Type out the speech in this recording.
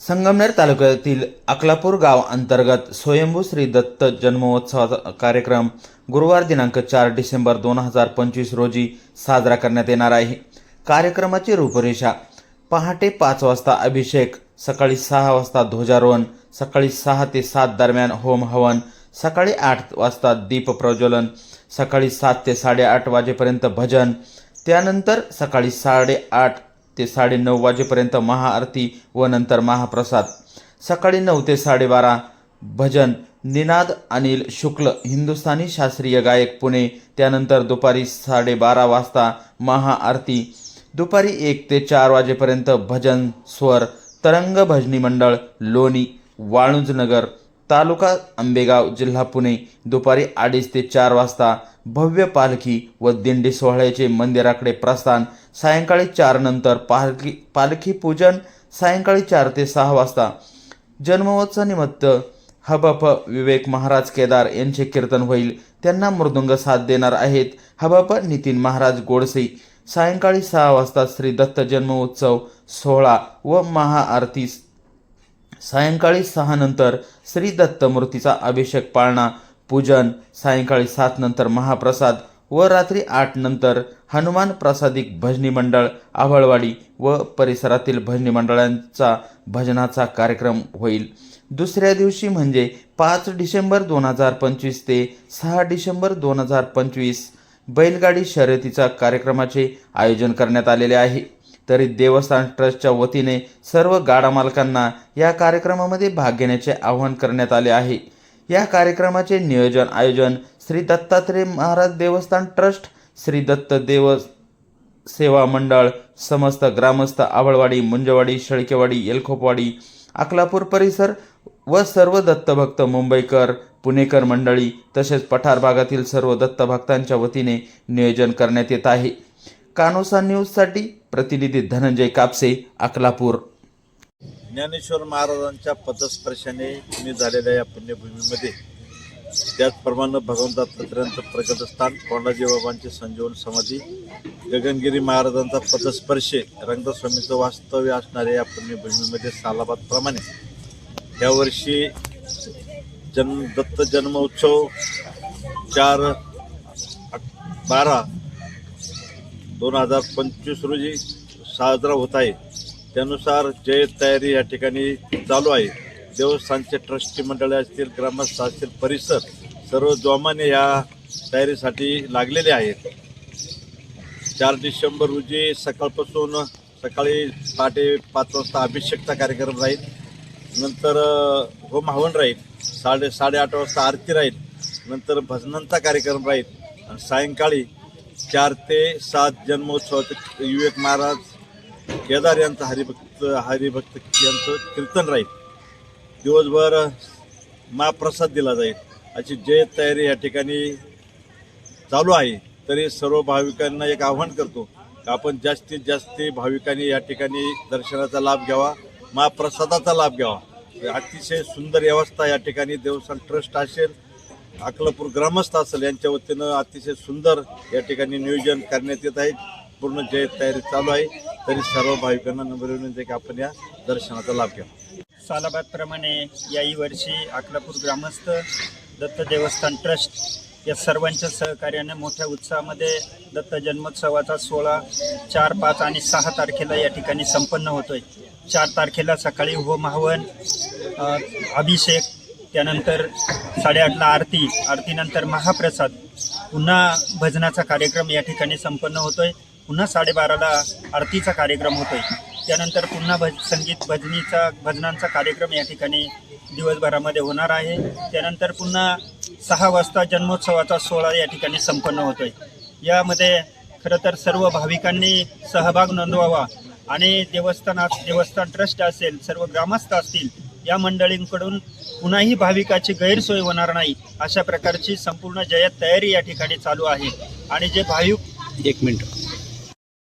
संगमनेर तालुक्यातील अकलापूर गाव अंतर्गत स्वयंभू श्री दत्त जन्मोत्सवाचा कार्यक्रम गुरुवार दिनांक चार डिसेंबर दोन हजार पंचवीस रोजी साजरा करण्यात येणार आहे. कार्यक्रमाची रूपरेषा पहाटे पाच वाजता अभिषेक सकाळी सहा वाजता ध्वजारोहण सकाळी सहा ते सात दरम्यान होम हवन सकाळी आठ वाजता दीप प्रज्वलन सकाळी सात ते साडेआठ वाजेपर्यंत भजन त्यानंतर सकाळी साडेआठ ते साडेनऊ वाजेपर्यंत महाआरती व नंतर महाप्रसाद. सकाळी नऊ ते साडेबारा भजन निनाद अनिल शुक्ल हिंदुस्थानी शास्त्रीय गायक पुणे. त्यानंतर दुपारी साडेबारा वाजता महाआरती. दुपारी एक ते चार वाजेपर्यंत भजन स्वर तरंग भजनी मंडळ लोणी वाळुंजनगर तालुका आंबेगाव जिल्हा पुणे. दुपारी अडीच ते चार वाजता भव्य पालखी व दिंडी सोहळ्याचे मंदिराकडे प्रस्थान सायंकाळी चार नंतर पालखी पालखी पूजन सायंकाळी चार ते सहा वाजता. जन्मोत्सवानिमित्त हबप विवेक महाराज केदार यांचे कीर्तन होईल. त्यांना मृदुंग साथ देणार आहेत. हबप नितीन महाराज गोडसे. सायंकाळी सहा वाजता श्री दत्त जन्मोत्सव सोहळा व महाआरती. सायंकाळी सहा नंतर श्री दत्त मूर्तीचा अभिषेक पाळणा. पूजन सायंकाळी सात नंतर महाप्रसाद. व रात्री आठ नंतर हनुमान प्रासादिक भजनी मंडळ आभळवाडी व परिसरातील भजनी मंडळांचा भजनाचा कार्यक्रम होईल. दुसऱ्या दिवशी म्हणजे पाच डिसेंबर दोन हजार पंचवीस ते सहा डिसेंबर दोन हजार पंचवीस बैलगाडी शर्यतीचा कार्यक्रमाचे आयोजन करण्यात आलेले आहे. तरी देवस्थान ट्रस्टच्या वतीने सर्व गाडा मालकांना या कार्यक्रमामध्ये भाग घेण्याचे आवाहन करण्यात आले आहे. या कार्यक्रमाचे नियोजन आयोजन श्री दत्तात्रय महाराज देवस्थान ट्रस्ट श्री दत्त देव सेवा मंडळ समस्त ग्रामस्थ आवळवाडी मुंजवाडी शेळकेवाडी येलखोपवाडी अकलापूर परिसर व सर्व दत्तभक्त मुंबईकर पुणेकर मंडळी तसेच पठार भागातील सर्व दत्तभक्तांच्या वतीने नियोजन करण्यात येत आहे. कानोसा न्यूजसाठी प्रतिनिधी धनंजय कापसे अकलापूर. ज्ञानेश्वर महाराजांच्या पदस्पर्शाने तुम्ही झालेल्या या पुण्यभूमीमध्ये त्याचप्रमाणे भगवंत दत्तात्रयांचं प्रगतस्थान कोंडाजी बाबांची संजीवन समाधी गगनगिरी महाराजांचा पदस्पर्शे रंगस्वामीचं वास्तव्य असणाऱ्या या पुण्यभूमीमध्ये सालाबादप्रमाणे यावर्षी जन्म दत्त जन्मोत्सव चार बारा दोन हजार पंचवीस रोजी साजरा होत आहे. त्यानुसार जय तयारी या ठिकाणी चालू आहे. देवस्थानचे ट्रस्टी मंडळे असतील ग्रामस्थ असतील परिसर सर्व जोमाने या तयारीसाठी लागलेले आहेत. चार डिसेंबर रोजी सकाळपासून सकाळी पहाटे पाच वाजता अभिषेकचा कार्यक्रम राहील. नंतर होम हवन राहील. साडे साडेआठ वाजता आरती राहील. नंतर भजनांचा कार्यक्रम राहील. आणि सायंकाळी चार ते सात जन्मोत्सवाचे विवेक महाराज केदार यांचं हरिभक्त हरिभक्त यांचं कीर्तन राहील. दिवसभर महाप्रसाद दिला जाईल अशी जय तयारी या ठिकाणी चालू आहे. तरी सर्व भाविकांना एक आव्हान करतो की आपण जास्तीत जास्त भाविकांनी या ठिकाणी दर्शनाचा लाभ घ्यावा महाप्रसादाचा लाभ घ्यावा. अतिशय सुंदर व्यवस्था या ठिकाणी देवस्थान ट्रस्ट असेल अकलापूर ग्रामस्थ असेल यांच्या वतीनं अतिशय सुंदर या ठिकाणी नियोजन करण्यात येत आहे. पूर्ण जय तयारी चालू आहे. तरी सर्व भाविकांना नंबर विनंती आहे की आपण या दर्शनाचा लाभ घ्यावा सालाबादप्रमाणे याही वर्षी अकलापूर ग्रामस्थ दत्त देवस्थान ट्रस्ट या सर्वांच्या सहकार्याने मोठ्या उत्साहामध्ये दत्त जन्मोत्सवाचा सोहळा चार पाच आणि सहा तारखेला या ठिकाणी संपन्न होतोय. चार तारखेला सकाळी होम हवन अभिषेक त्यानंतर साडेआठला आरती आरतीनंतर महाप्रसाद पुन्हा भजनाचा कार्यक्रम या ठिकाणी संपन्न होतोय. पुन्हा साडेबाराला आरतीचा कार्यक्रम होतोय. त्यानंतर पुन्हा भज संगीत भजनीचा भजनांचा कार्यक्रम या ठिकाणी दिवसभरामध्ये होणार आहे. त्यानंतर पुन्हा सहा वाजता जन्मोत्सवाचा सोहळा या ठिकाणी संपन्न होतो आहे यामध्ये खरं तर सर्व भाविकांनी सहभाग नोंदवावा आणि देवस्थान देवस्थान ट्रस्ट असेल सर्व ग्रामस्थ असतील या मंडळींकडून कुणाही भाविकाची गैरसोय होणार नाही अशा प्रकारची संपूर्ण जयत तयारी या ठिकाणी चालू आहे. आणि जे भाविक एक मिनिट.